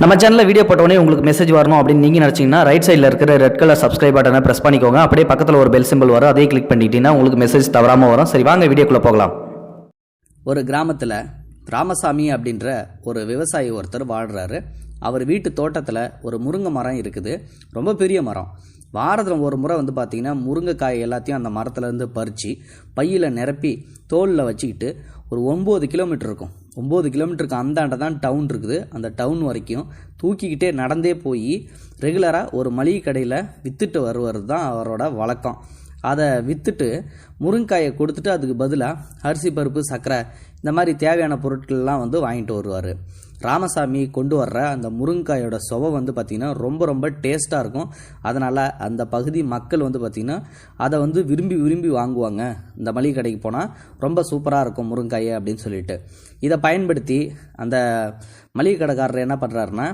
நம்ம சேனலில் வீடியோ போட்டோடனே உங்களுக்கு மெசேஜ் வரணும் அப்படின்னு நீங்கள் நினச்சிங்கன்னா ரைட் சைடில் இருக்கிற ரெட் கலர் சப்ஸ்கிரைப் பட்டனை ப்ரெஸ் பண்ணிக்கோங்க. அப்படியே பக்கத்தில் ஒரு பெல் சிம்பிள் வரும். அதே கிளிக் பண்ணிட்டீங்கன்னா உங்களுக்கு மெசேஜ் தவறாமல் வரும். சரி வாங்க வீடியோக்குள்ளே போகலாம். ஒரு கிராமத்தில் ராமசாமி அப்படின்ற ஒரு விவசாயி ஒருத்தர் வாழ்கிறாரு அவர் வீட்டு தோட்டத்தில் ஒரு முருங்கை மரம் இருக்குது. ரொம்ப பெரிய மரம். வாரத்தில் ஒரு முறை வந்து பார்த்திங்கன்னா முருங்கைக்காய் எல்லாத்தையும் அந்த மரத்துலேருந்து பறித்து பையில் நிரப்பி தோலில் வச்சுக்கிட்டு ஒரு ஒம்பது கிலோமீட்டர் இருக்கும். ஒம்பது கிலோமீட்டருக்கு அந்தாண்ட தான் டவுன் இருக்குது. அந்த டவுன் வரைக்கும் தூக்கிக்கிட்டே நடந்தே போய் ரெகுலராக ஒரு மளிகை கடையில் விற்றுட்டு வருவது தான் அவரோட வழக்கம். அதை விற்றுட்டு முருங்காயை கொடுத்துட்டு அதுக்கு பதிலாக அரிசி பருப்பு சர்க்கரை இந்த மாதிரி தேவையான பொருட்கள்லாம் வந்து வாங்கிட்டு வருவார். ராமசாமி கொண்டு வர்ற அந்த முருங்காயோட சுவை வந்து பார்த்திங்கன்னா ரொம்ப ரொம்ப டேஸ்ட்டாக இருக்கும். அதனால் அந்த பகுதி மக்கள் வந்து பார்த்திங்கன்னா அதை வந்து விரும்பி விரும்பி வாங்குவாங்க. இந்த மளிகை கடைக்கு போனால் ரொம்ப சூப்பராக இருக்கும் முருங்காயை அப்படின்னு சொல்லிட்டு. இதை பயன்படுத்தி அந்த மளிகை கடைக்காரர் என்ன பண்ணுறாருன்னா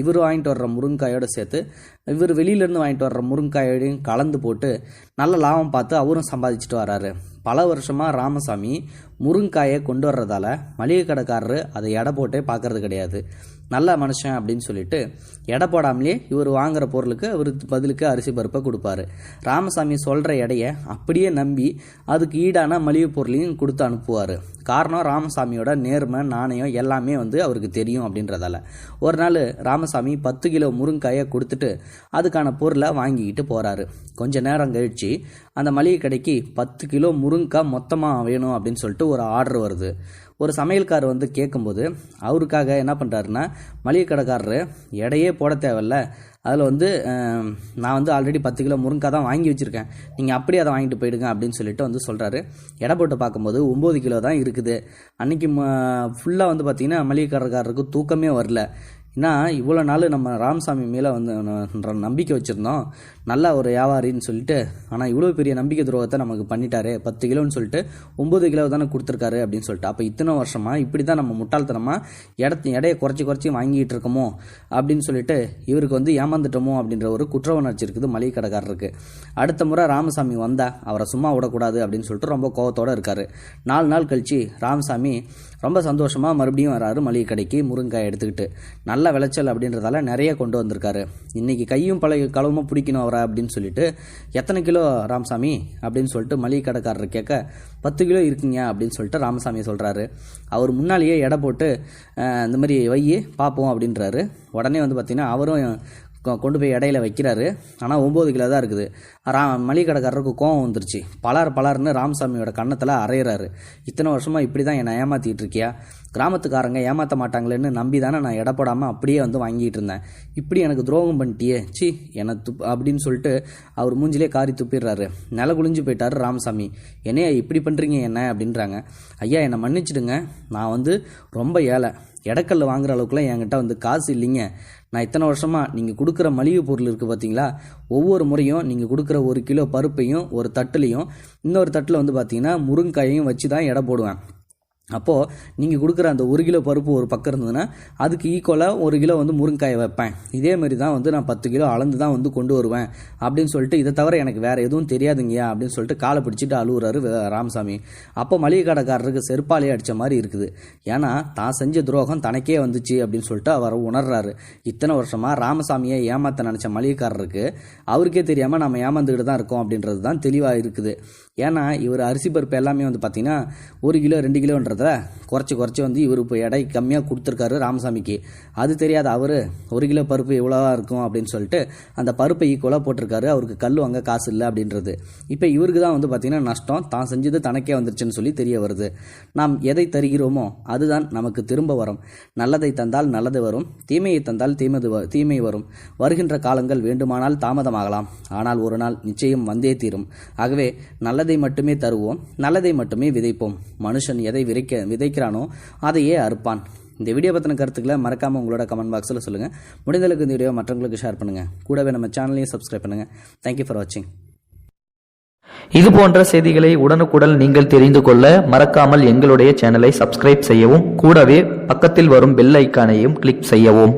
இவர் வாங்கிட்டு வர்ற முருங்காயோட சேர்த்து இவர் வெளியிலேருந்து வாங்கிட்டு வர்ற முருங்காயோடையும் கலந்து போட்டு நல்ல லாபம் பார்த்து அவரும் சம்பாதிச்சுட்டு வராரு பல வருஷமாக ராமசாமி முருங்காயை கொண்டு வர்றதால மளிகை கடைக்காரரு அதை எடை போட்டே பார்க்கறது கிடையாது. நல்ல மனுஷன் அப்படின்னு சொல்லிட்டு எடை போடாமலே இவர் வாங்குற பொருளுக்கு அவர் பதிலுக்கு அரிசி பருப்பை கொடுப்பாரு. ராமசாமி சொல்கிற எடையை அப்படியே நம்பி அதுக்கு ஈடான மளிகை பொருளையும் கொடுத்து அனுப்புவார். காரணம் ராமசாமியோட நேர்மை நாணயம் எல்லாமே வந்து அவருக்கு தெரியும் அப்படின்றதால. ஒரு நாள் ராமசாமி பத்து கிலோ முருங்காயை கொடுத்துட்டு அதுக்கான பொருளை வாங்கிக்கிட்டு போகிறாரு கொஞ்ச நேரம் கழித்து அந்த மளிகை கடைக்கு பத்து கிலோ முருங்காய் மொத்தமாக வேணும் அப்படின்னு சொல்லிட்டு ஒரு ஆர்டர் வருது. ஒரு சமையல்கார் வந்து கேட்கும்போது அவருக்காக என்ன பண்ணுறாருன்னா மளிகை கடைக்காரரு எடையே போட தேவையில்ல அதில் வந்து நான் வந்து ஆல்ரெடி பத்து கிலோ முருங்காய் தான் வாங்கி வச்சுருக்கேன். நீங்கள் அப்படியே அதை வாங்கிட்டு போயிடுங்க அப்படின்னு சொல்லிட்டு வந்து சொல்கிறாரு எடை போட்டு பார்க்கும்போது ஒம்பது கிலோ தான் இருக்குது. அன்றைக்கி ஃபுல்லாக வந்து பார்த்திங்கன்னா மளிகை தூக்கமே வரல. ஏன்னா இவ்வளோ நாள் நம்ம ராமசாமி மேலே வந்து நம்பிக்கை வச்சுருந்தோம். நல்ல ஒரு வியாபாரின்னு சொல்லிட்டு ஆனால் இவ்வளோ பெரிய நம்பிக்கை துரோகத்தை நமக்கு பண்ணிட்டாரு. பத்து கிலோன்னு சொல்லிட்டு ஒம்பது கிலோ தானே கொடுத்துருக்காரு அப்படின்னு சொல்லிட்டு. அப்போ இத்தனை வருஷமாக இப்படி தான் நம்ம முட்டாள்தனமாக இடத்து எடையை குறைச்சி குறைச்சி வாங்கிட்டு இருக்கோமோ அப்படின்னு சொல்லிட்டு இவருக்கு வந்து ஏமாந்துட்டோமோ அப்படின்ற ஒரு குற்ற உணர்ச்சி இருக்குது மளிகை கடைக்காரருக்கு அடுத்த முறை ராமசாமி வந்தா அவரை சும்மா விடக்கூடாது அப்படின்னு சொல்லிட்டு ரொம்ப கோவத்தோடு இருக்கார். நாலு நாள் கழிச்சு ராமசாமி ரொம்ப சந்தோஷமாக மறுபடியும் வராரு மளிகை கடைக்கு முருங்காய் எடுத்துக்கிட்டு. நல்ல விளைச்சல் அப்படின்றதால நிறைய கொண்டு வந்திருக்காரு. இன்னைக்கு கையும் பழைய களவும் பிடிக்கணும் அவரை அப்படின்னு சொல்லிட்டு எத்தனை கிலோ ராமசாமி அப்படின்னு சொல்லிட்டு மளிகை கடைக்காரர் கேட்க பத்து கிலோ இருக்குங்க அப்படின்னு சொல்லிட்டு ராமசாமி சொல்கிறாரு அவர் முன்னாலேயே எடை போட்டு இந்த மாதிரி வையி பார்ப்போம் அப்படின்றாரு. உடனே வந்து பார்த்திங்கன்னா அவரும் கொண்டு போய் இடையில வைக்கிறாரு. ஆனால் ஒம்பது கிலோ தான் இருக்குது. ரா மளிகை கடைக்காரருக்கு கோவம் வந்துருச்சு. பலார் பலார்னு ராமசாமியோட கன்னத்தில் அரையிறாரு இத்தனை வருஷமாக இப்படி தான் என்னை ஏமாற்றிட்டு இருக்கியா? கிராமத்துக்காரங்க ஏமாற்ற மாட்டாங்களேன்னு நம்பி தானே நான் எடை போடாமல் அப்படியே வந்து வாங்கிட்டு இருந்தேன். இப்படி எனக்கு துரோகம் பண்ணிட்டியே. சி என்னை துப் அப்படின்னு சொல்லிட்டு அவர் மூஞ்சிலே காரி துப்பிடுறாரு. நில குளிஞ்சு போயிட்டாரு ராமசாமி. என்னையா இப்படி பண்ணுறீங்க என்ன? அப்படின்றாங்க. ஐயா என்னை மன்னிச்சிடுங்க. நான் வந்து ரொம்ப ஏழை. இடக்கல்ல வாங்குற அளவுக்குலாம் என்கிட்ட வந்து காசு இல்லைங்க. நான் இத்தனை வருஷமாக நீங்கள் கொடுக்குற மளிகை பொருள் இருக்குது பார்த்தீங்களா ஒவ்வொரு முறையும் நீங்கள் கொடுக்குற ஒரு கிலோ பருப்பையும் ஒரு தட்டுலையும் இன்னொரு தட்டில் வந்து பார்த்தீங்கன்னா முருங்காயையும் வச்சு தான் எடை போடுவேன். அப்போது நீங்கள் கொடுக்குற அந்த ஒரு கிலோ பருப்பு ஒரு பக்கம் இருந்ததுன்னா அதுக்கு ஈக்குவலாக ஒரு கிலோ வந்து முருங்காயை வைப்பேன். இதே மாதிரி தான் வந்து நான் பத்து கிலோ அளந்து தான் வந்து கொண்டு வருவேன். அப்படின்னு சொல்லிட்டு இதை தவிர எனக்கு வேறு எதுவும் தெரியாதுங்கய்யா அப்படின்னு சொல்லிட்டு காலை பிடிச்சிட்டு அழுகுறாரு ராமசாமி. அப்போ மளிகை கடைக்காரருக்கு செருப்பாலே அடித்த மாதிரி இருக்குது. ஏன்னா தான் செஞ்ச துரோகம் தனக்கே வந்துச்சு அப்படின்னு சொல்லிட்டு அவர் உணர்றாரு. இத்தனை வருஷமாக ராமசாமியை ஏமாத்த நினச்ச மளிகைக்காரருக்கு அவருக்கே தெரியாமல் நம்ம ஏமாந்துக்கிட்டு தான் இருக்கோம் அப்படின்றது தான் தெளிவாக இருக்குது. ஏன்னா இவர் அரிசி பருப்பு எல்லாமே வந்து பார்த்திங்கன்னா ஒரு கிலோ ரெண்டு கிலோன்றத குறைச்சி குறைச்சி வந்து இவர் இப்போ எடை கம்மியாக கொடுத்துருக்காரு ராமசாமிக்கு. அது தெரியாத அவர் ஒரு கிலோ பருப்பு இவ்வளோவா இருக்கும் அப்படின்னு சொல்லிட்டு அந்த பருப்பை ஈக்குவலாக போட்டிருக்காரு. அவருக்கு கல் வாங்க காசு இல்லை அப்படின்றது. இப்போ இவருக்கு தான் வந்து பார்த்தீங்கன்னா நஷ்டம். தான் செஞ்சது தனக்கே வந்துருச்சுன்னு சொல்லி தெரிய வருது. நாம் எதை தருகிறோமோ அதுதான் நமக்கு திரும்ப வரும். நல்லதை தந்தால் நல்லது வரும். தீமையை தந்தால் தீமது தீமை வரும். வருகின்ற காலங்கள் வேண்டுமானால் தாமதமாகலாம். ஆனால் ஒரு நாள் நிச்சயம் வந்தே தீரும். ஆகவே நல்லதை மட்டுமே தருவோம். நல்லதை மட்டுமே விதைப்போம். மனுஷன் எதை விதைக்க விதைக்கிறானோ அதையே அறுப்பான். இந்த வீடியோ பற்றின கருத்துக்களை மறக்காமல் உங்களோட கமெண்ட் பாக்ஸில் சொல்லுங்கள் முடிந்தளவுக்கு இந்த வீடியோ மற்றவங்களுக்கு ஷேர் பண்ணுங்கள் கூடவே நம்ம சேனலையும் சப்ஸ்கிரைப் பண்ணுங்கள் தேங்க்யூ ஃபார் வாட்சிங் இது போன்ற செய்திகளை உடனுக்குடன் நீங்கள் தெரிந்து கொள்ள மறக்காமல் எங்களுடைய சேனலை சப்ஸ்கிரைப் செய்யவும் கூடவே பக்கத்தில் வரும் பெல் ஐக்கானையும் கிளிக் செய்யவும்.